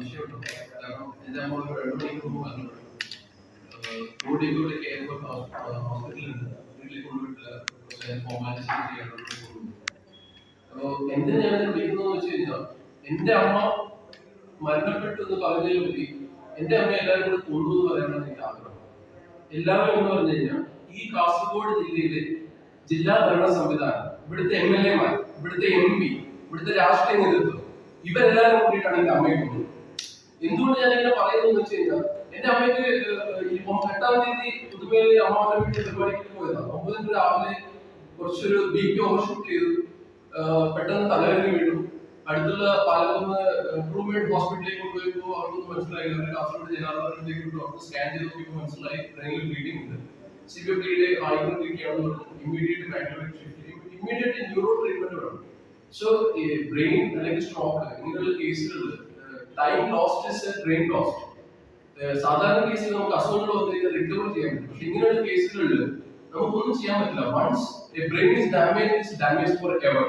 സംശയമുണ്ടോ കാരണം എന്റെ അമ്മ ഒരു രണ്ട് മണിക്ക് മുമ്പ് വന്നു കോഴിക്കോട് കെ എഫ് ഹോസ്പിറ്റലുണ്ട് വീട്ടിൽ കൊണ്ടുപോയിട്ടില്ല കുറച്ച് ഫോർമാലിറ്റീസ് ചെയ്യാനുള്ള കൊണ്ടുപോയി അപ്പോ ഞാൻ വിളിക്കുന്നതെന്ന് വെച്ച് കഴിഞ്ഞാൽ എന്റെ അമ്മ മരണപ്പെട്ടു എന്ന് പറഞ്ഞതിലുപരി എന്റെ അമ്മ എല്ലാവരും കൂടെ കൊണ്ടുവന്ന് പറയാനാണ് എനിക്ക് ആഗ്രഹം എല്ലാവരും എന്ന് പറഞ്ഞു കഴിഞ്ഞാൽ ഈ കാസർഗോഡ് ജില്ലയിലെ ജില്ലാ ഭരണ സംവിധാനം ഇവിടുത്തെ എം എൽ എമാർ ഇവിടുത്തെ എം പി ഇവിടുത്തെ രാഷ്ട്രീയ നേതൃത്വം ഇവരെല്ലാവരും കൂടിയിട്ടാണ് എന്റെ അമ്മയെ കൊണ്ടുപോകുന്നത് എന്തുകൊണ്ട് ഞാൻ ഇങ്ങനെ പറയുന്നത് വെച്ച് കഴിഞ്ഞാൽ എന്റെ അമ്മയ്ക്ക് എട്ടാം തീയതി പുതുമേലെ അമ്മാവന്റെ വീട്ടിൽ പരിപാടിക്ക് പോയതാണ്. ഒമ്പതിന് രാവിലെ കുറച്ചൊരു ബി പി ഓവർഷൂട്ട് ചെയ്തു. പെട്ടെന്ന് തലവേദന വീണു. അടുത്തുള്ള പാലക്കുന്ന് ഇംപ്രൂവ്മെന്റ് ഹോസ്പിറ്റലിലേക്ക് കൊണ്ടുപോയപ്പോൾ അവർക്കൊന്നും മനസ്സിലായില്ല അവർ കാസർഗോഡ് ജനാധിപത്യത്തിലേക്ക് ഡോക്ടർ സ്കാൻ ചെയ്ത് നോക്കിയപ്പോൾ മനസ്സിലായി ബ്രെയിനിൽ ബ്ലീഡിംഗ് ഉണ്ട്. സി ബി ബ്ലീഡ് ആയിക്കൊണ്ടിരിക്കുകയാണെന്ന് പറഞ്ഞു. Immediate magnetic shift immediate neuro treatment വേണം സോ ബ്രെയിൻ അല്ലെങ്കിൽ സ്ട്രോക്ക് ഇങ്ങനെയുള്ള കേസുകളിൽ time lost is brain lost സാധാരണ കേസിൽ നമുക്ക് അസുഖങ്ങൾ വന്നു കഴിഞ്ഞാൽ റിക്കവർ ചെയ്യാൻ പറ്റും. പക്ഷെ ഇങ്ങനെയുള്ള കേസുകളിൽ നമുക്കൊന്നും ചെയ്യാൻ പറ്റില്ല. Once a brain is damage is damage forever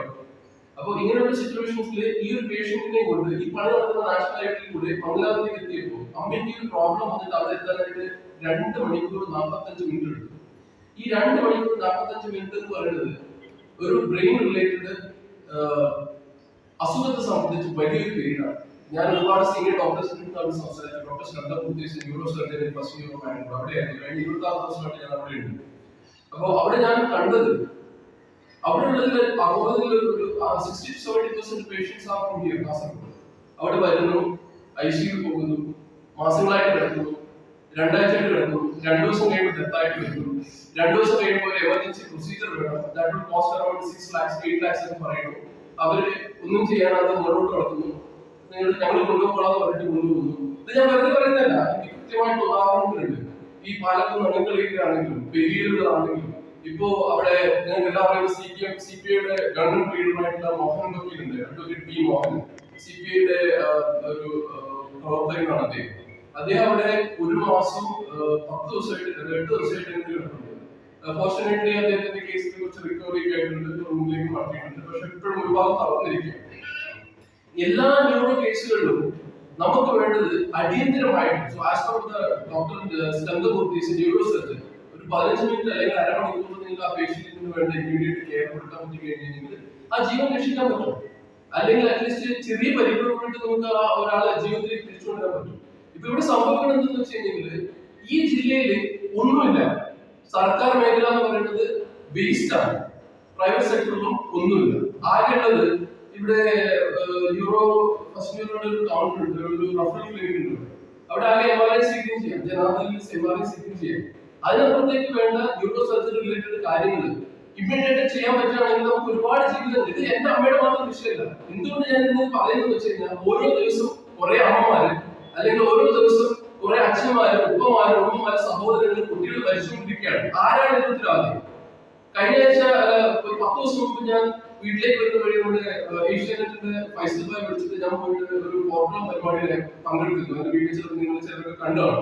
അപ്പോൾ ഇങ്ങനെയുള്ള സിറ്റുവേഷൻസിൽ ഈ ഒരു പേഷ്യന്റിനെ കൊണ്ട് ഈ പണി നടക്കുന്ന നാഷണൽ ലൈബ്രറി കൂടെ മംഗലാപുരത്തേക്ക് എത്തിയപ്പോൾ അമ്മയ്ക്ക് ഒരു പ്രോബ്ലം വന്നിട്ട് അവിടെ എത്താനായിട്ട് രണ്ട് മണിക്കൂർ നാൽപ്പത്തഞ്ച് മിനിറ്റ് എടുത്തു. ഈ രണ്ട് മണിക്കൂർ നാൽപ്പത്തഞ്ച് മിനിറ്റ് എന്ന് പറയുന്നത് ഒരു ബ്രെയിൻ റിലേറ്റഡ് അസുഖത്തെ സംബന്ധിച്ച് വലിയൊരു പീരീഡാണ് ഞാൻ ഒരുപാട് സീനിയർ ഡോക്ടേഴ്സിനെ തമ്മിൽ സംസാരിച്ചു ഡോക്ടർ ശ്രദ്ധ ന്യൂറോ സർജറി ഫസ്റ്റ് അവിടെയായിരുന്നു കഴിഞ്ഞ ഇരുപത്തി ആറ് ദിവസമായിട്ട് ഞാൻ അവിടെ ഉണ്ട് അപ്പോൾ അവിടെ ഞാൻ കണ്ടത് അവിടെ ഉള്ളതിൽ അറുപതിൽ ഒരു അവിടെ വരുന്നു ഐ സിയു പോകുന്നു മാസങ്ങളായിട്ട് കിടക്കുന്നു രണ്ടാഴ്ചയായിട്ട് കിടക്കുന്നു രണ്ടു ദിവസം കഴിയുമ്പോൾ ഡെത്തായിട്ട് വരുന്നു രണ്ടു ദിവസം കഴിയുമ്പോൾ എമർജൻസി പ്രൊസീജിയർ വേണം. Cost around six lakhs eight lakhs എന്ന് പറയുന്നു. അവർ ഒന്നും ചെയ്യാനാണ് മുന്നോട്ട് നടക്കുന്നു. നിങ്ങൾ ഞങ്ങൾ കൊണ്ടുപോകാന്ന് പറഞ്ഞിട്ട് കൊണ്ടുപോകുന്നു ഇത് ഞാൻ വെറുതെ പറയുന്നതല്ല. എനിക്ക് കൃത്യമായിട്ട് ഉദാഹരണങ്ങളുണ്ട്. ഈ പാലക്കുന്ന് അണുക്കളിയിലാണെങ്കിലും പെരിയലുകളാണെങ്കിലും ഇപ്പോ അവിടെ ഞങ്ങൾക്ക് എല്ലാവരും C P M C P ഐയുടെ ഗവൺമെന്റ് ലീഡറായിട്ടുള്ള Mohan വക്കീലുണ്ട് advocate P Mohan. C P ഐയുടെ ഒരു പ്രവർത്തകനാണ് അദ്ദേഹം. അദ്ദേഹം അവിടെ ഒരു മാസം പത്ത് ദിവസമായിട്ട് എട്ട് ദിവസമായിട്ട് എങ്കിലും കിടക്കുന്നത് ഫോർച്ചുനേറ്റ്ലി അദ്ദേഹത്തിന്റെ കേസിനെ കുറച്ച് റിക്കവറി ആയിട്ടുണ്ട്. റൂമിലേക്ക് മാറ്റിയിട്ടുണ്ട്. പക്ഷെ ഇപ്പോഴും ഒരുപാട് ഭാഗം തളർന്നിരിക്കും എല്ലാ ന്യൂറോ കേസുകളിലും നമുക്ക് വേണ്ടത് അടിയന്തരമായിട്ട് so as per the doctor സ്കന്ദമൂർത്തീസ് neuro surgeon ഒരു പതിനഞ്ച് മിനിറ്റ് അല്ലെങ്കിൽ അരമണിക്കൂർ നിങ്ങൾ ആ പേഷ്യന്റിന് വേണ്ട ഇമ്മീഡിയറ്റ് കെയർ കൊടുക്കാൻ പറ്റി കഴിഞ്ഞെങ്കിൽ ആ ജീവൻ രക്ഷിക്കാൻ പറ്റും. അല്ലെങ്കിൽ അറ്റ്ലീസ്റ്റ് ചെറിയ പരിക്കുകൾ നമുക്ക് ആ ഒരാളെ ജീവിതത്തിലേക്ക് തിരിച്ചുകൊണ്ടുവരാൻ പറ്റും. ഇപ്പൊ ഇവിടെ സംഭവിക്കുന്നത് എന്തെന്ന് വെച്ച് കഴിഞ്ഞാൽ ഈ ജില്ലയിൽ ഒന്നുമില്ല. സർക്കാർ മേഖല എന്ന് പറയുന്നത് വേസ്റ്റ് ആണ്. പ്രൈവറ്റ് സെക്ടറിലും ഒന്നുമില്ല. ആകെയുള്ളത് ഇവിടെ യൂറോ ഫസ്റ്റ് യൂറോയുടെ ഒരു ഉണ്ട്. ഒരു റഫറൽ ക്ലിനിക് ഉണ്ട്. അവിടെ ആകെ എം ആർ ഐ സീറ്റിംഗ് ചെയ്യാം. ജനാധിപത്യ എം ആർ വേണ്ട ന്യൂറോ സർജറി റിലേറ്റഡ് കാര്യങ്ങൾ. ഇമ്മീഡിയറ്റ് ചെയ്യാൻ പറ്റുകയാണെങ്കിൽ നമുക്ക് ഒരുപാട് ജീവിതം. ഇത് എന്റെ അമ്മയുടെ മാത്രം വിഷയമല്ല. എന്തുകൊണ്ട് ഞാൻ ഇന്ന് പറയുന്നത് വെച്ച് കഴിഞ്ഞാൽ ഓരോ ദിവസവും കുറെ അമ്മമാര് അല്ലെങ്കിൽ ഓരോ ദിവസം കുറെ അച്ഛന്മാരും ഉപ്പമാരും ഉമ്മമാര് സഹോദരങ്ങളും കുട്ടികൾ മരിച്ചുകൊണ്ടിരിക്കുകയാണ്. ആരാണ് ഇതിന് ഉത്തരവാദി കഴിഞ്ഞ ആഴ്ച പത്ത് ദിവസം മുമ്പ് ഞാൻ വീട്ടിലേക്ക് വരുന്ന വഴി നമ്മുടെ ഏഷ്യാനെറ്റിന്റെ ഫൈസൽ ഭായ് വിളിച്ചിട്ട് ഞാൻ പോയിട്ട് ഒരു പോർട്ടൽ പരിപാടിയിൽ പങ്കെടുത്തിരുന്നു. എന്റെ വീട്ടിൽ ചിലപ്പോൾ നിങ്ങൾ ചിലരൊക്കെ കണ്ടാണ്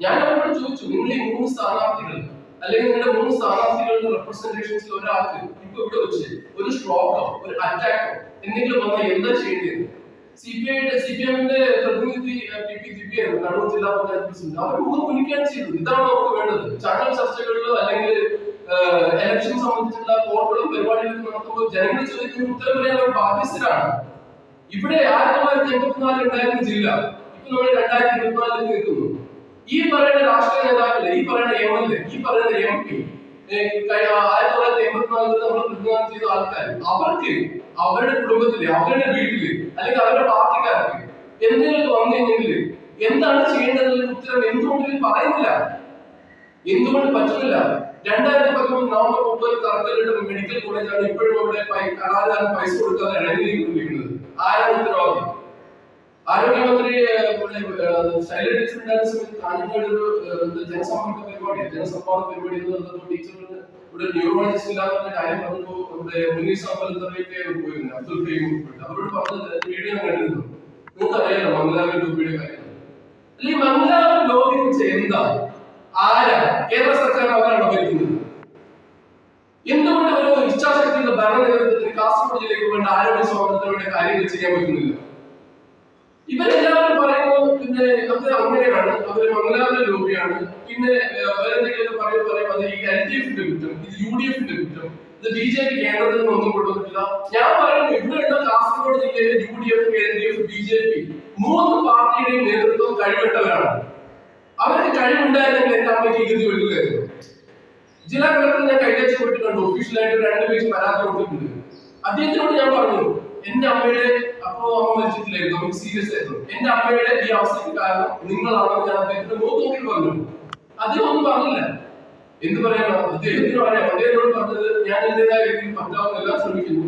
ഞാൻ അവരോട് ചോദിച്ചു നിങ്ങൾ ഈ മൂന്ന് സ്ഥാനാർത്ഥികൾ അല്ലെങ്കിൽ നിങ്ങളുടെ മൂന്ന് സ്ഥാനാർത്ഥികളുടെ റെപ്രസെന്റേഷൻസിൽ ഒരാൾക്ക് ഇപ്പൊ ഇവിടെ വെച്ച് ഒരു സ്ട്രോക്കോ ഒരു അറ്റാക്കോ എന്തെങ്കിലും വന്നാൽ എന്താ ചെയ്യേണ്ടത്? സി പി ഐയുടെ സി പി എമ്മിന്റെ പി ആയിരുന്നു. കണ്ണൂർ ജില്ലാ പഞ്ചായത്ത് പ്രസിഡന്റ്. അവർ ചെയ്തത്. ഇതാണ് വേണ്ടത്? ചർച്ചകളിലോ അല്ലെങ്കിൽ എലക്ഷൻ സംബന്ധിച്ചുള്ള കോർപ്പറേറ്റ് പരിപാടികളും നടത്തുമ്പോൾ ജനങ്ങൾ ചോദിക്കുന്ന ഉത്തരം പറയാൻ അവർ ബാധ്യസ്ഥരാണ്. ഇവിടെ ആയിരത്തി തൊള്ളായിരത്തി ജില്ല ഇപ്പൊ നമ്മൾ രണ്ടായിരത്തി ഇരുപത്തിനാലിൽ നിൽക്കുന്നു ഈ പറയുന്ന രാഷ്ട്രീയ നേതാക്കളെ ഈ പറയുന്ന എം എൽ എ ഈ പറയുന്ന എം പി ആയിരത്തി തൊള്ളായിരത്തി എൺപത്തിനാലിൽ നമ്മൾ പ്രതിദാനം ചെയ്ത ആൾക്കാർ അവർക്ക് അവരുടെ കുടുംബത്തിൽ അവരുടെ വീട്ടിൽ അല്ലെങ്കിൽ അവരുടെ പാർട്ടിക്കാർക്ക് എന്തെങ്കിലും വന്നു കഴിഞ്ഞെങ്കിൽ എന്താണ് ചെയ്യേണ്ടതെന്ന് ഉത്തരം എന്തുകൊണ്ട് പറയുന്നില്ല? എന്തുകൊണ്ട് പറ്റുന്നില്ല? രണ്ടായിരത്തി പതിമൂന്ന് നവംബർ മുപ്പത് തറക്കല്ലിട്ട് മെഡിക്കൽ കോളേജാണ് ഇപ്പോഴും അവിടെ കലാകാരൻ പൈസ കൊടുക്കാതെ ഇഴഞ്ഞിരിക്കുന്നത് ആരാണ് ഉത്തരവാദി? ആരോഗ്യമന്ത്രി ഉണ്ടായിരുന്ന സമയത്ത് കാഞ്ഞങ്ങാട് ജനസമ്പർക്ക പരിപാടി ജനസമ്പർക്ക പരിപാടി എന്ന് പറഞ്ഞപ്പോൾ ഇവിടെ ന്യൂറോളജിസ്റ്റ് ഇല്ലാത്ത കാര്യം പറഞ്ഞപ്പോൾ ഇവിടെ മുനീസ് അമ്പലത്തറയൊക്കെ പോയിരുന്നു അബ്ദുൽ കരീം ഉൾപ്പെടെ. അവരോട് പറഞ്ഞത് വീഡിയോ കണ്ടിരുന്നു. നിങ്ങൾക്ക് അറിയാലോ മംഗലാപുരം ടൂബിയുടെ കാര്യം. അല്ലെ മംഗലാവിൻ ലോകം വെച്ച് എന്താ ആരാ? കേരള സർക്കാർ അവരാണ് ഭരിക്കുന്നത്? എന്തുകൊണ്ട് ഒരു ഇച്ഛാശക്തിയുടെ ഭരണ കാസർഗോഡ് ജില്ലയ്ക്ക് വേണ്ട ആരോഗ്യ സ്വാതന്ത്ര്യത്തിന്റെ കാര്യങ്ങൾ ചെയ്യാൻ പറ്റുന്നില്ല? ഇവരെല്ലാവരും പറയുമ്പോൾ പിന്നെ അത് അങ്ങനെയാണ്. അവർ മംഗലാപുരം ലോബിയാണ് പിന്നെ വേറെ എന്തെങ്കിലും പറയും പറയും അത് ഈ എൽ ഡി എഫിന്റെ കുറ്റം ഇത് യു ഡി എഫിന്റെ കുറ്റം. ഇത് ബി ജെ പി കേരളത്തിൽ ഒന്നും കൊണ്ടുവന്നിട്ടില്ല. ഞാൻ പറയുന്നത് ഇവിടെയുള്ള കാസർഗോഡ് ജില്ലയിലെ U D F L D F B J P മൂന്ന് പാർട്ടിയുടെയും നേതൃത്വം കഴിവിട്ടവരാണ്. അവർക്ക് കഴിവുണ്ടായിരുന്നെങ്കിൽ എന്താ അമ്മയ്ക്ക് ഇഗതി വരില്ലായിരുന്നു. ജില്ലാ കളക്ടർ ഞാൻ കൈകാര്യം പോയിട്ട് കണ്ടു. ഒഫീഷ്യലായിട്ട് രണ്ട് പേജ് പരാതി കൊടുത്തിട്ടുണ്ട്. അദ്ദേഹത്തിനോട് ഞാൻ പറഞ്ഞു എന്റെ അമ്മയുടെ അപ്പോ അമ്മ മരിച്ചിട്ടില്ലായിരുന്നു നമുക്ക് സീരിയസ് ആയിരുന്നു. എന്റെ അമ്മയുടെ ഈ അവസ്ഥയ്ക്ക് കാരണം നിങ്ങളാണെന്ന് ഞാൻ അദ്ദേഹത്തിന്റെ മുഖത്ത് നോക്കി പറഞ്ഞു. അദ്ദേഹം ഒന്നും പറഞ്ഞില്ല. എന്ത് പറയാനോ? അദ്ദേഹത്തിന് പറയാം. അദ്ദേഹത്തിനോട് പറഞ്ഞത് ഞാൻ എന്റേതായ രീതിയിൽ പറ്റാവുന്ന എല്ലാം ശ്രമിക്കുന്നു.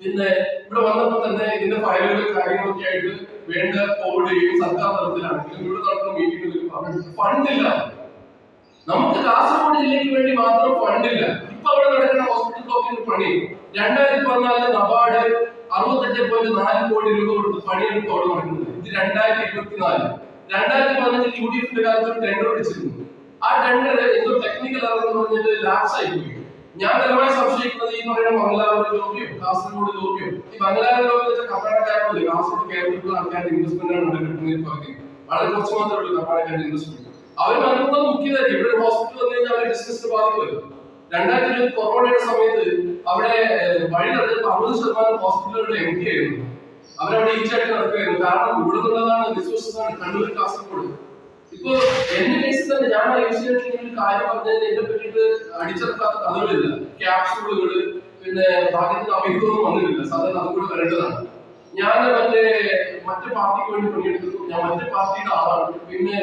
പിന്നെ ഇവിടെ വന്നപ്പോ തന്നെ ഇതിന്റെ ഫയലുകൾ കാര്യങ്ങളൊക്കെ ആയിട്ട് വേണ്ട കോവിഡ് സർക്കാർ തലത്തിലാണെങ്കിലും ഇവിടെ നടക്കുന്ന മീറ്റിംഗുകളിൽ പറഞ്ഞു ഫണ്ടില്ല നമുക്ക് കാസർഗോഡ് ജില്ലയ്ക്ക് വേണ്ടി മാത്രം ഫണ്ടില്ല ഇപ്പൊ അവിടെ നടക്കുന്ന ഹോസ്പിറ്റൽ ബ്ലോക്കിന്റെ പണി. രണ്ടായിരത്തി പതിനാലിൽ നബാർഡ് അറുപത്തെട്ട് പോയിന്റ് നാല് കോടി രൂപ കൊടുത്ത് പണിയെടുപ്പ് അവിടെ നടക്കുന്നത് ഇത് രണ്ടായിരത്തി ഇരുപത്തിനാല്. രണ്ടായിരത്തി പതിനഞ്ചിൽ യു ഡി എഫിന്റെ കാലത്ത് ഒരു ടെൻഡർ വിളിച്ചിരുന്നു ആ ടെൻഡർ എന്തോ ടെക്നിക്കൽ എന്ന് പറഞ്ഞിട്ട് ലാപ്സ് പോയി. ഞാൻ ബലമായി സംശയിക്കുന്നത് ഈ പറയുന്ന മംഗലാപുരം ലോബിയോ കാസർഗോഡ് ലോബിയോ ഈ മംഗലാപുരം ലോബി വെച്ചാൽ കർണാടകക്കാരുടെ കാസർഗോഡ് കേരളത്തിലുള്ള ആൾക്കാരുടെ ഇൻവെസ്റ്റ്മെന്റ് ആണ് ഇവിടെ കിട്ടുന്നത് പകുതി വളരെ കുറച്ച് മാത്രമേ ഉള്ളൂ കർണാടകക്കാരുടെ ഇൻവെസ്റ്റ്മെന്റ് അവർ മനഃപൂർവം മുഖ്യതായിരിക്കും ഇവിടെ ഹോസ്പിറ്റൽ വന്നു കഴിഞ്ഞാൽ അവരുടെ ബിസിനസ് ബാധിക്കുമല്ലോ. രണ്ടായിരത്തി ഇരുപത് കൊറോണയുടെ സമയത്ത് അവിടെ വഴി നടന്നപ്പോൾ അറുപത് ശതമാനം ഹോസ്പിറ്റലുകളുടെ എം ടി ആയിരുന്നു. അവരവിടെ ഈച്ചായിട്ട് നടക്കുകയായിരുന്നു. കാരണം ഇവിടെ നിന്നുള്ളതാണ് റിസോഴ്സസ് ആണ് കണ്ണൂർ കാസർഗോഡ്. ഇപ്പൊ എന്റെ കേസിൽ തന്നെ ഞാൻ ഐശ്വര്യത്തിൽ ഒരു കാര്യം പറഞ്ഞതിന് എന്നെ പറ്റിയിട്ട് അടിച്ചെടുക്കാത്ത കഥകളില്ല. ക്യാപ്സൂളുകൾ പിന്നെ ഭാഗ്യത്തിന് അമിതമൊന്നും വന്നിട്ടില്ല. സാധാരണ അതുകൂടെ വരേണ്ടതാണ്. ഞാൻ മറ്റേ മറ്റു പാർട്ടിക്ക് വേണ്ടി പണിയെടുത്തു ഞാൻ മറ്റു പാർട്ടിയുടെ ആളാണ്. പിന്നെ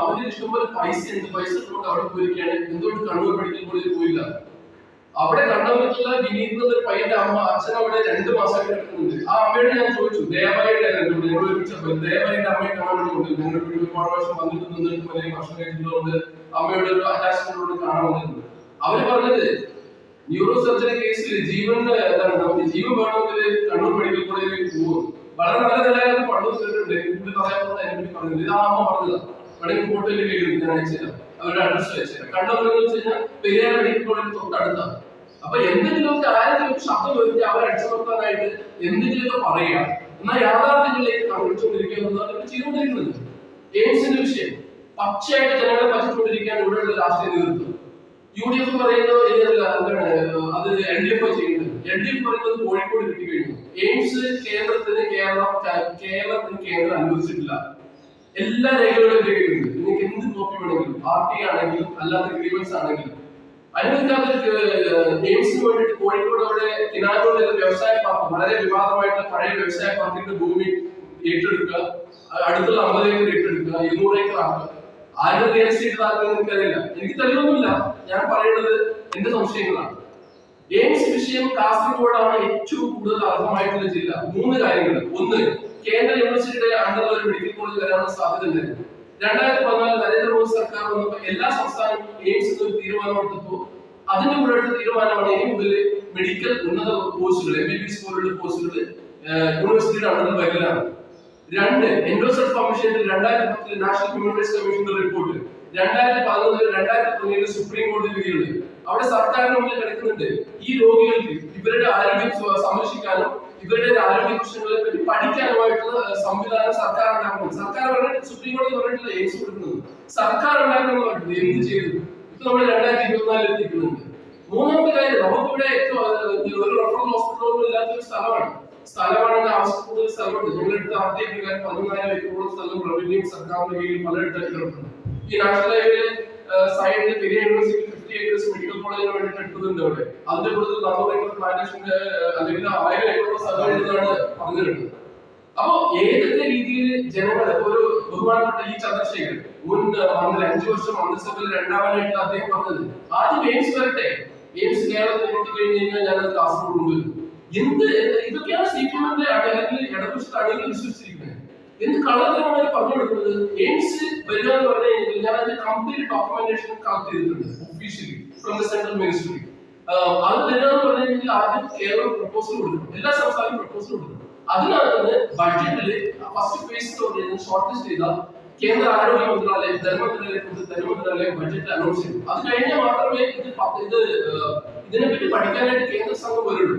അവർ ഇഷ്ടംപോലെ പൈസ ഉണ്ട്. പൈസ കൊണ്ട് അവിടെ പോയിരിക്കുകയാണ്. എന്തുകൊണ്ട് കണ്ണൂർ കോളേജിൽ പോയില്ല? അവിടെ കണ്ടവർക്കുള്ള വിനീത് ഒരു പയ്യന്റെ അമ്മ അച്ഛൻ അവിടെ രണ്ടു മാസം കിടക്കുന്നുണ്ട് ആ അമ്മയോട് ഞാൻ ചോദിച്ചു ദേവായുടെ ഞങ്ങൾ ഒരുമിച്ചപ്പോൾ ദേവായുടെ അമ്മയെ കാണാൻ വേണ്ടി കൊണ്ട് ഞങ്ങൾ ഒരുപാട് വർഷം വന്നിട്ട് നിന്നിട്ട് ഭക്ഷണം കഴിക്കുന്നതുകൊണ്ട് അമ്മയുടെ ഒരു അറ്റാച്ച്മെന്റോട് കാണാൻ അവർ പറഞ്ഞത് ന്യൂറോ സർജറി കേസിൽ ജീവന്റെ എന്താണ് നമുക്ക് ജീവൻ വേണമെങ്കിൽ കണ്ണൂർ മെഡിക്കൽ കോളേജിലേക്ക് പോകും വളരെ നല്ല നിലയിൽ പണ്ട് ചെയ്തിട്ടുണ്ട് പറയാൻ പറഞ്ഞത്. ഇത് അമ്മ പറഞ്ഞതാ. വേണമെങ്കിൽ ഫോട്ടോയിൽ വീഡിയോ ഞാൻ അയച്ചുതരാം അവരുടെ അഡ്രസ് വെച്ചുതരാം കണ്ണൂർ എന്ന് വെച്ച് കഴിഞ്ഞാൽ പെരിയാർ മെഡിക്കൽ കോളേജ് തൊട്ടടുത്താണ്. അപ്പൊ എന്തെങ്കിലുമൊക്കെ ആരെങ്കിലും ശബ്ദം വരുത്തി അവരെ അടിച്ചമർത്താനായിട്ട് എന്തെങ്കിലുമൊക്കെ പറയുക. എന്നാൽ യാഥാർത്ഥ്യങ്ങളിലേക്ക് കണ്ടുപിടിച്ചുകൊണ്ടിരിക്കുക എന്നതാണ് ചെയ്തുകൊണ്ടിരിക്കുന്നത് എയിംസിന്റെ വിഷയം. പച്ചയായിട്ട് ജനങ്ങളെ പറ്റിക്കൊണ്ടിരിക്കാൻ ഇവിടെയുള്ള രാഷ്ട്രീയ നേതൃത്വം. യു ഡി എഫ് പറയുന്നത് എന്താണ് അത് എൽ ഡി എഫ് ചെയ്യുന്നത് എൽ ഡി എഫ് പറയുന്നത് കോഴിക്കോട് കിട്ടി കഴിഞ്ഞു. എയിംസ് കേന്ദ്രത്തിന് കേരളം കേരളത്തിന് കേന്ദ്രം അനുവദിച്ചിട്ടില്ല. എല്ലാ രേഖകളും എന്റെ കയ്യിലുണ്ട് നിങ്ങൾക്ക് എന്ത് കോപ്പി വേണമെങ്കിലും പാർട്ടി ആണെങ്കിലും അല്ലാത്ത ഗ്രീവൻസ് ആണെങ്കിലും. അനുവദിക്കാത്ത ഗെയിംസിന് വേണ്ടിയിട്ട് കോഴിക്കോട് അവിടെ കിനാനോട് വ്യവസായ പാർക്ക് വളരെ വിവാദമായിട്ടുള്ള പഴയ വ്യവസായ പാർക്കിന്റെ ഭൂമി ഏറ്റെടുക്കുക അടുത്തുള്ള അമ്പത് ഏക്കർ ഏറ്റെടുക്കുക ഇരുന്നൂറ് ഏക്കർ ആക്കുക. ആരുടെ റിയൽ എസ്റ്റേറ്റ് താല്പര്യം എനിക്കറിയില്ല. എനിക്ക് തെളിവൊന്നുമില്ല. ഞാൻ പറയുന്നത് എന്റെ സംശയങ്ങളാണ്. എയിംസ് വിഷയം കാസർഗോഡാണ് ഏറ്റവും കൂടുതൽ അർഹമായിട്ടുള്ള ജില്ല. മൂന്ന് കാര്യങ്ങൾ. ഒന്ന് കേന്ദ്ര യൂണിവേഴ്സിറ്റിയുടെ അണ്ടറിൽ ഒരു മെഡിക്കൽ കോളേജ് വരാനുള്ള സാധ്യത ഉണ്ടായിരുന്നു. രണ്ടായിരത്തി പതിനാല് നരേന്ദ്രമോദി സർക്കാർ വന്നപ്പോൾ എല്ലാ സംസ്ഥാനങ്ങളും എയിംസ് ഒരു തീരുമാനം എടുത്തപ്പോൾ അതിന്റെ കൂടെ എടുത്ത തീരുമാനമാണ് ഇനി മുതൽ മെഡിക്കൽ ഉന്നത കോഴ്സുകൾ എം ബി ബി എസ് പോലുള്ള കോഴ്സുകൾ യൂണിവേഴ്സിറ്റിയുടെ അണ്ടറിൽ വരില്ലാണ് രണ്ട് എൻഡോസൾഫ് കമ്മീഷന്റെ രണ്ടായിരത്തി പത്തിൽ നാഷണൽ ഹ്യൂമൻ റൈറ്റ്സ് കമ്മീഷന്റെ റിപ്പോർട്ട് രണ്ടായിരത്തി പതിനൊന്നിൽ രണ്ടായിരത്തി പതിനേഴ് സുപ്രീം കോടതി വിധിയുണ്ട് അവിടെ സർക്കാരിന് മുന്നിൽ കിടക്കുന്നുണ്ട് ഈ രോഗികൾക്ക് ഇവരുടെ ആരോഗ്യം സംരക്ഷിക്കാനും ഇവരുടെ ആരോഗ്യ പ്രശ്നങ്ങളെ പറ്റി പഠിക്കാനുമായിട്ടുള്ള സംവിധാനം സർക്കാർ ഉണ്ടാക്കണം സർക്കാർ പറഞ്ഞിട്ട് സുപ്രീം കോടതി പറഞ്ഞിട്ടില്ല എയിംസ് കൊടുക്കുന്നത് സർക്കാർ ഉണ്ടാക്കണം പറഞ്ഞിട്ട് എന്ത് ചെയ്തു? ഇപ്പൊ നമ്മൾ രണ്ടായിരത്തി ഇരുപത്തിനാലിൽ എത്തിക്കുന്നുണ്ട് മൂന്നാമത്തെ കാര്യം നമുക്കിവിടെ ഏറ്റവും ഒരു റഫറൽ ഹോസ്പിറ്റലൊന്നും ഇല്ലാത്ത ഒരു സ്ഥലമാണ്. സ്ഥലമാണ് ആവശ്യം കൂടുതൽ സ്ഥലമുണ്ട്. ഞങ്ങളെടുത്ത് ആദ്യ പ്രകാരം പതിനായിരം ഏക്കറോളം സ്ഥലം റവന്യൂ സർക്കാരിന്റെ കീഴിൽ പലയിടത്തും ഈ നാഷണൽ ഹൈവേയിലെ സൈഡിൽ Periya university fifty acres medical കോളേജിന് എടുക്കുന്നുണ്ട് അവിടെ അതിന്റെ കൂടുതൽ നാനൂറ് ഏക്കർ അല്ലെങ്കിൽ ആയിരം ഏക്കറോളം സ്ഥലം അപ്പോ ഏതൊക്കെ രീതിയിൽ ജനങ്ങൾ ഒരു ബഹുമാനപ്പെട്ട ഈ ചന്ദ്രശേഖരൻ മുൻ മന്ത്രി അഞ്ചു വർഷം മന്ത്രിസഭയിൽ രണ്ടാമനായിട്ട് അദ്ദേഹം പറഞ്ഞത്. ആദ്യം എയിംസ് വരട്ടെ. എയിംസ് കേരളത്തിൽ എത്തി കഴിഞ്ഞ് കഴിഞ്ഞാൽ ഞാനത് കാസർഗോഡ് കൊണ്ടുവരും. എന്ത് ഇതൊക്കെയാണ് സി പി എമ്മിന്റെ അല്ലെങ്കിൽ ഇടതുപക്ഷ അണികൾ വിശ്വസിച്ചിരിക്കുന്നത്? എന്ത് കള്ളത്തരമായി പറഞ്ഞു കൊടുക്കുന്നത്? എയിംസ് വരിക എന്ന് പറഞ്ഞു കഴിഞ്ഞാൽ ഞാൻ അതിന്റെ കംപ്ലീറ്റ് ഡോക്യുമെന്റേഷൻ കളക്ട് ചെയ്തിട്ടുണ്ട് officially from the central ministry അത് വരിക എന്ന് പറഞ്ഞു കഴിഞ്ഞാൽ ആദ്യം കേരളം പ്രപ്പോസൽ കൊടുക്കണം എല്ലാ സംസ്ഥാനവും പ്രപ്പോസൽ കൊടുക്കണം അതിനകത്ത് ബഡ്ജറ്റിൽ ഫസ്റ്റ് ഫേസ് ഷോർട്ട് ലിസ്റ്റ് ചെയ്ത കേന്ദ്ര ആരോഗ്യ മന്ത്രാലയം ധനമന്ത്രാലയം ധനമന്ത്രാലയം ബഡ്ജറ്റ് അനൗൺസ് ചെയ്തു. അത് കഴിഞ്ഞാൽ മാത്രമേ ഇത് ഇത് ഇതിനെപ്പറ്റി പഠിക്കാനായിട്ട് കേന്ദ്ര സംഘം വരുള്ളൂ.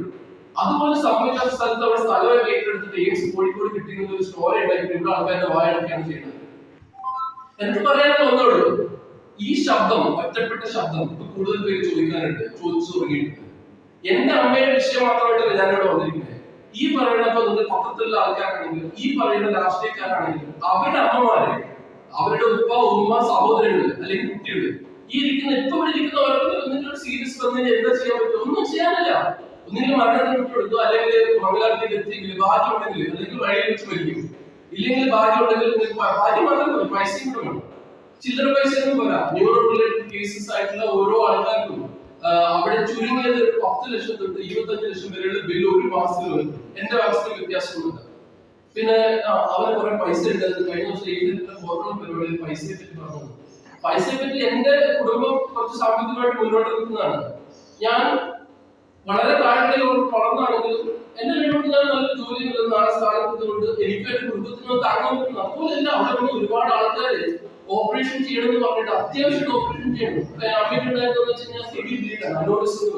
അതുപോലെ സംബന്ധിച്ച സ്ഥലത്ത് അവിടെ സ്ഥലമായി ഏറ്റെടുത്തിട്ട് എയിംസ് കോഴിക്കോട് കിട്ടിയിരുന്ന ഒരു സ്റ്റോറി ഉണ്ടാക്കിയിട്ട് ഇവിടെ ആൾക്കാരുടെ വായടക്കാണ് ചെയ്യുന്നത്. എനിക്ക് പറയാനുള്ള ഒന്നേ ഈ ശബ്ദം ഒറ്റപ്പെട്ട ശബ്ദം ഇപ്പൊ കൂടുതൽ പേര് ചോദിക്കാനുണ്ട് ചോദിച്ചു തുടങ്ങിയിട്ടുണ്ട്. എന്റെ അമ്മയുടെ വിഷയം മാത്രമായിട്ടല്ല ഞാനിവിടെ വന്നിരിക്കുന്നത്. ഈ പറയുന്ന നിങ്ങൾ പത്രത്തിലുള്ള ആൾക്കാരാണെങ്കിലും ഈ പറയുന്ന രാഷ്ട്രീയക്കാരാണെങ്കിലും അവരുടെ അമ്മമാര് അവരുടെ ഉപ്പ ഉമ്മ സഹോദരങ്ങൾ അല്ലെങ്കിൽ കുട്ടികൾ ഈ ഇരിക്കുന്ന ഇപ്പൊ ഇവിടെ ഇരിക്കുന്നവർക്ക് എന്തെങ്കിലും സീരിയസ് വന്നതിന് എന്താ ചെയ്യാൻ പറ്റും ഒന്നും ചെയ്യാനില്ല. ഒന്നുകിൽ മരണത്തിന് വിട്ടെടുക്കുക അല്ലെങ്കിൽ മംഗലാരത്തിൽ എത്തിയെങ്കിൽ ഭാഗ്യം ഉണ്ടെങ്കിൽ അല്ലെങ്കിൽ വഴിയിൽ വെച്ച് മരിക്കും. ഇല്ലെങ്കിൽ ഭാഗ്യം ഉണ്ടെങ്കിൽ ഭാഗ്യം മാത്രം മതി പൈസയും കൂടെ ചില്ലറ പൈസ ഒന്നും പോരാ. ന്യൂറോ റിലേറ്റഡ് കേസസ് ആയിട്ടുള്ള ഓരോ ആൾക്കാർക്കും അവിടെ ചുരുങ്ങിയത് ഒരു പത്ത് ലക്ഷം തൊട്ട് ഇരുപത്തഞ്ച് ലക്ഷം വരെയുള്ള ബില്ല് ഒരു മാസത്തിൽ വരും. എന്റെ അവസ്ഥയിൽ വ്യത്യാസമുണ്ട്. പിന്നെ അവർ കുറെ പൈസ ഉണ്ടായിരുന്നു കഴിഞ്ഞ ദിവസം എഴുതിയിട്ടുള്ള ഓരോ പരിപാടിയിൽ പൈസയെ പറ്റി പറഞ്ഞു പൈസയെ പറ്റി എന്റെ കുടുംബം കുറച്ച് സാമ്പത്തികമായിട്ട് മുന്നോട്ട് നിൽക്കുന്നതാണ്. ഞാൻ വളരെ താഴ്മയിൽ വളർന്നാണെങ്കിലും എന്റെ ഞാൻ നല്ല ജോലി നാളെ സ്ഥാനത്തുകൊണ്ട് എനിക്ക് ഒരു കുടുംബത്തിന് താങ്ങാൻ അപ്പോൾ അതുപോലെയല്ല അവിടെ നിന്ന് ഒരുപാട് ആൾക്കാര് ഓപ്പറേഷൻ ചെയ്യണമെന്ന് പറഞ്ഞിട്ട് അത്യാവശ്യം ഓപ്പറേഷൻ ചെയ്യണം. അമ്മയ്ക്ക് വെച്ച് കഴിഞ്ഞാൽ സിവിൽ ബ്ലീഡാണ് അനോറിസും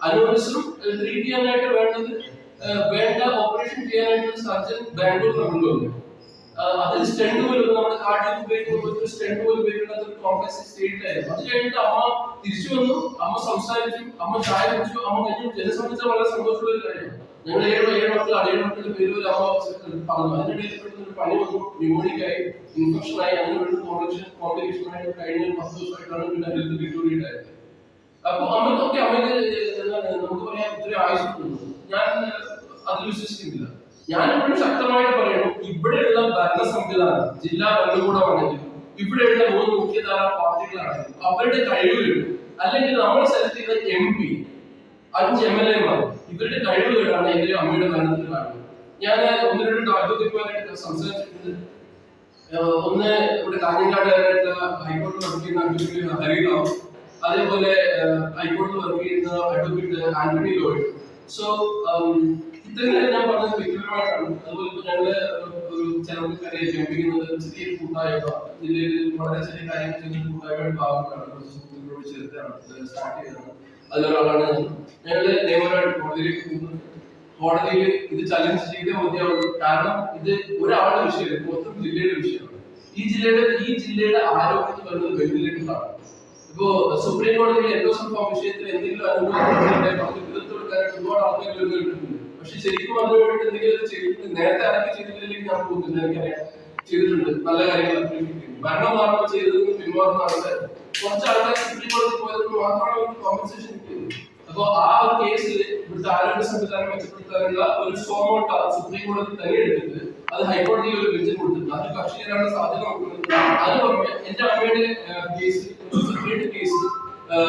അനോറിസും ട്രീറ്റ് ചെയ്യാനായിട്ട് വേണ്ടത് വേണ്ട ഓപ്പറേഷൻ ചെയ്യാനായിട്ട് സർജൻ ബാംഗ്ലൂർ കൊണ്ടുവന്നു അതിൽ സ്റ്റെൻഡ് പോലും നമ്മുടെ കാർഡിൽ ഉപയോഗിക്കുന്ന ഒരു സ്റ്റെൻഡ് പോലും ഉപയോഗിക്കുന്ന ഒരു കോംപ്ലക്സ് സ്റ്റേറ്റിലായിരുന്നു അത് കഴിഞ്ഞിട്ട് അമ്മ തിരിച്ചു വന്നു. അമ്മ സംസാരിച്ചു. അമ്മ ചായ കുടിച്ചു. അമ്മ കഴിഞ്ഞു. എന്നെ സംബന്ധിച്ച വളരെ സന്തോഷമുള്ള ഒരു കാര്യമാണ്. ഞങ്ങൾ ഏഴ് ഏഴ് മക്കൾ ഏഴ് മക്കളുടെ പേര് ഒരു അമ്മ പറഞ്ഞു. അതിനിടയിൽ പെട്ടെന്ന് പനി വന്നു. ന്യൂമോണിക് ആയി ഇൻഫെക്ഷൻ ആയി അങ്ങനെ വീണ്ടും കോംപ്ലിക്കേഷൻ കോംപ്ലിക്കേഷൻ ആയിട്ട് കഴിഞ്ഞ പത്ത് ദിവസമായിട്ടാണ് പിന്നെ ഹെൽത്ത് റിക്കവറി ഉണ്ടായത്. അപ്പൊ അമ്മയ്ക്കൊക്കെ അമ്മയ്ക്ക് നമുക്ക് പറയാൻ ഇത്രയും ആവശ്യപ്പെടുന്നു ഞാൻ അതിൽ വിശ്വസിക്കുന്നില്ല. ഞാൻ എപ്പോഴും ശക്തമായിട്ട് പറയുന്നു ഇവിടെയുള്ള ഭരണ സംവിധാനം ജില്ലാ ഭരണകൂടമാണെങ്കിലും ഇവിടെയുള്ള മൂന്ന് മുഖ്യധാര പാർട്ടികളാണെങ്കിലും അവരുടെ കഴിവുകൾ അല്ലെങ്കിൽ നമ്മൾ സെലക്ട് ചെയ്ത എം പി അഞ്ച് എം എൽ എമാർ ഇവരുടെ കഴിവുകളാണ് എന്റെ അമ്മയുടെ ഭരണത്തിൽ കാണുന്നത്. ഞാൻ ഒന്ന് രണ്ട് അഡ്വക്കേറ്റുമാരായിട്ട് സംസാരിച്ചിട്ടുണ്ട്. ഒന്ന് ഇവിടെ കാഞ്ഞങ്ങാട് ഹൈക്കോടതി വർക്ക് ചെയ്യുന്ന അഡ്വക്കേറ്റ് അതേപോലെ ഹൈക്കോടതി വർക്ക് ചെയ്യുന്ന അഡ്വക്കേറ്റ് ആന്റണി ലോയിഡ്. സോ കോടതിയിൽ ഇത് ചലഞ്ച് ചെയ്തേ മതിയാവുള്ളൂ. കാരണം ഇത് ഒരാളുടെ വിഷയമല്ല മൊത്തം ജില്ലയുടെ വിഷയമാണ്. ഈ ജില്ലയുടെ ഈ ജില്ലയുടെ ആരോഗ്യത്തിൽ വരുന്നത് വെന്റിലേറ്ററാണ് ഇപ്പോ സുപ്രീം കോടതിയിൽ എൻഡോസൽ ഫോം വിഷയത്തിൽ എന്തെങ്കിലും കൊടുക്കാനായിട്ട് ഒരുപാട് ആൾക്കാർ പക്ഷെ ശരിക്കും അതിനു എന്തെങ്കിലും ചെയ്തിട്ട് നേരത്തെ ആരൊക്കെ ചെയ്തിട്ടില്ലെങ്കിൽ ഞാൻ പോകുന്നില്ല. എനിക്കറിയാം ചെയ്തിട്ടുണ്ട്. നല്ല കാര്യങ്ങൾ ഭരണം മാറുമ്പോൾ ചെയ്തതെന്ന് പിന്മാറുന്ന ആൾക്കാർ കുറച്ച് ആൾക്കാർ സുപ്രീം കോടതി പോയതുകൊണ്ട് മാത്രമാണ് അവർക്ക് കോമ്പൻസേഷൻ കിട്ടിയത്. അപ്പൊ ആ ഒരു കേസിൽ ഇവിടുത്തെ ആരോഗ്യ സംവിധാനം മെച്ചപ്പെടുത്താനുള്ള ഒരു സോമോട്ട സുപ്രീം കോടതി തന്നെ എടുത്തിട്ട് അത് ഹൈക്കോടതിയിൽ ഒരു ബെഞ്ചിൽ കൊടുത്തിട്ടുണ്ട് അത് കക്ഷി ചേരാനുള്ള സാധ്യത നോക്കുന്നത് അത് പുറമെ എന്റെ അമ്മയുടെ കേസ് കേസ്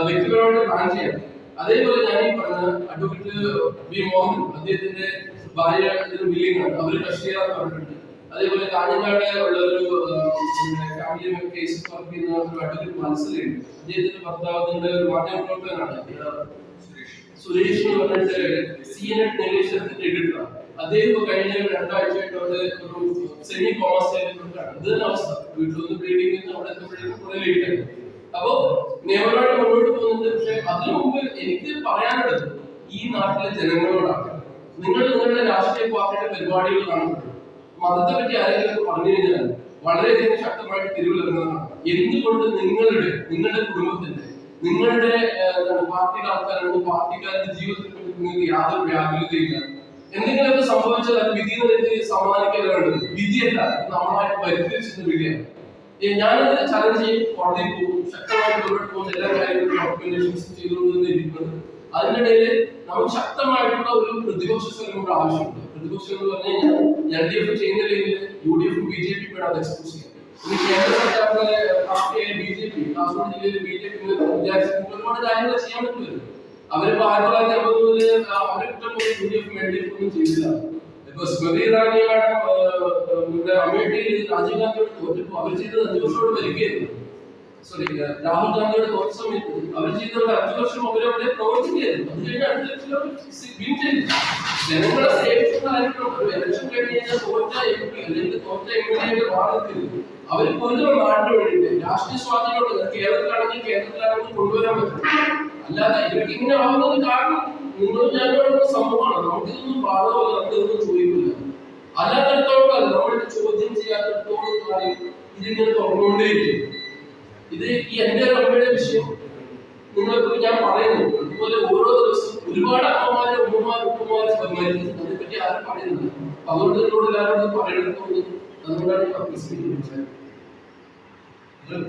വ്യക്തിപരമായിട്ട് പ്ലാൻ ചെയ്യാം. അതേപോലെ ഞാൻ ഈ പറഞ്ഞ അഡ്വക്കേറ്റ് ബി മോഹൻ അദ്ദേഹത്തിന്റെ ഭാര്യ ബില്ലിംഗ് അവർ അവർ പറഞ്ഞിട്ടുണ്ട്. അതേപോലെ കാഞ്ഞങ്ങാട് ഉള്ള ഒരു ഫാമിലി കേസ് ഒരു അഡ്വക്കേറ്റ് മനസ്സിലുണ്ട് അദ്ദേഹത്തിന്റെ ഭർത്താവിന്റെ ഒരു മാധ്യമ പ്രവർത്തകനാണ്. ഏഹ് സുരേഷ്. എന്ന് പറഞ്ഞിട്ട് സി അദ്ദേഹം കഴിഞ്ഞ ഒരു രണ്ടാഴ്ചയായിട്ട് അവിടെ ഒരു സെമി കോമേഴ്സ് ആയിട്ട് അവസ്ഥ? വീട്ടിൽ നിന്ന് ബ്രീഡിംഗ് കുറെ ലേറ്റ് ആയി. അപ്പോ നിയമപരമായിട്ട് മുന്നോട്ട് പോകുന്നുണ്ട് പക്ഷെ അതിനു മുമ്പ് എനിക്ക് പറയാനുള്ളത് ഈ നാട്ടിലെ ജനങ്ങളോടാണ്. നിങ്ങൾ നിങ്ങളുടെ രാഷ്ട്രീയ പാർട്ടിയുടെ പരിപാടികൾ കാണുമ്പോൾ മതത്തെ പറ്റി ആരെങ്കിലും പറഞ്ഞു കഴിഞ്ഞാൽ വളരെയധികം ശക്തമായിട്ട് തിരിവിലിറങ്ങുന്നതാണ് എന്തുകൊണ്ട് നിങ്ങളുടെ നിങ്ങളുടെ കുടുംബത്തിന്റെ നിങ്ങളുടെ പാർട്ടിയുടെ ആൾക്കാരുടെ പാർട്ടിക്കാരുടെ ജീവിതത്തെ പറ്റി നിങ്ങൾക്ക് യാതൊരു വ്യാകുലതയില്ല. എന്തെങ്കിലുമൊക്കെ സംഭവിച്ചാൽ അത് വിധി നിനക്ക് സമ്മാനിക്കല്ല വേണ്ടത്. വിധിയല്ല നമ്മളായിട്ട് പരിഹരിച്ചിരുന്ന വിധിയാണ്. ഞാനത് ചലഞ്ച് ചെയ്യും. കോടതിയിൽ പോകും ശക്തമായിട്ട് മുന്നോട്ട് പോകുന്ന എല്ലാ കാര്യങ്ങളും ഡോക്യുമെന്റേഷൻസ് ചെയ്തുകൊണ്ട് അതിനിടയിൽ നമുക്ക് ശക്തമായിട്ടുള്ള ഒരു പ്രതിപക്ഷ സ്ഥലം ആവശ്യമുണ്ട്. പ്രതിപക്ഷം എന്ന് പറഞ്ഞു കഴിഞ്ഞാൽ എൽ ഡി എഫ് ചെയ്യുന്നില്ലെങ്കിൽ യു ഡി എഫും ബി ജെ പി വേണം അത് എക്സ്പോസ് ചെയ്യാൻ ഇനി കേന്ദ്ര സർക്കാരിന്റെ പാർട്ടിയായ ബി ജെ പി കാസർഗോഡ് ജില്ലയിലെ ബി ജെ പി വിചാരിച്ചിട്ടുണ്ട്. ഒരുപാട് കാര്യങ്ങൾ ചെയ്യാൻ പറ്റുമല്ലോ അവരിപ്പോ ആയിരത്തി തൊള്ളായിരത്തി അമ്പത് മുതൽ അവരെ കുറ്റം യു ഡി എഫും എൽ ഡി എഫ് ഒന്നും ചെയ്തില്ല. സ്മൃതി ഇറാനി മാഡം അമേഠിയിൽ രാജീവ് ഗാന്ധിയോട് തോറ്റപ്പോ അവർ അഞ്ചു വർഷത്തോട് വരികയായിരുന്നു. സോറി രാഹുൽ ഗാന്ധിയുടെ തോറ്റ സമയത്ത് ചെയ്തത് അഞ്ചു വർഷം അവരവിടെ പ്രവർത്തിക്കുകയായിരുന്നു. അത് കഴിഞ്ഞ് അടുത്ത ചെയ്തു. ജനങ്ങളെ സേവിക്കുന്ന ആയിരിക്കണം ഒരു ഇലക്ഷൻ കഴിഞ്ഞ് കഴിഞ്ഞാൽ തോറ്റ അവർ പൊതുവെ നാടിന് വേണ്ടിയിട്ട് രാഷ്ട്രീയ സ്വാധീനമുണ്ട് കേരളത്തിലാണെങ്കിൽ കേരളത്തിലാണെങ്കിൽ കൊണ്ടുവരാൻ പറ്റും. അല്ലാതെ ഇവർക്ക് ഇങ്ങനെ ആവുന്നത് കാരണം നിങ്ങൾ ഞാനോട് സംഭവമാണ്. നമുക്ക് ഇതൊന്നും ബാധകമല്ല നമുക്ക് ഇതൊന്നും ചോദിക്കില്ല. അല്ലാത്തടത്തോളം അല്ല നമ്മളിത് ചോദ്യം ചെയ്യാത്തടത്തോളം കാര്യം ഇതിങ്ങനെ തുറന്നുകൊണ്ടേയിരിക്കും. ഇത് ഈ എന്റെ അമ്മയുടെ വിഷയം. നിങ്ങൾക്ക് ഞാൻ പറയുന്നു. അതുപോലെ ഓരോ ദിവസം ഒരുപാട് അമ്മമാരും ഉമ്മമാരും ഉപ്പമാരും സമ്മാനിക്കുന്നു അതിനെപ്പറ്റി ആരും പറയുന്നില്ല. അതുകൊണ്ട് നിങ്ങളോട് എല്ലാവരോടും പറയണമെന്ന് അതുകൊണ്ടാണ് ഞാൻ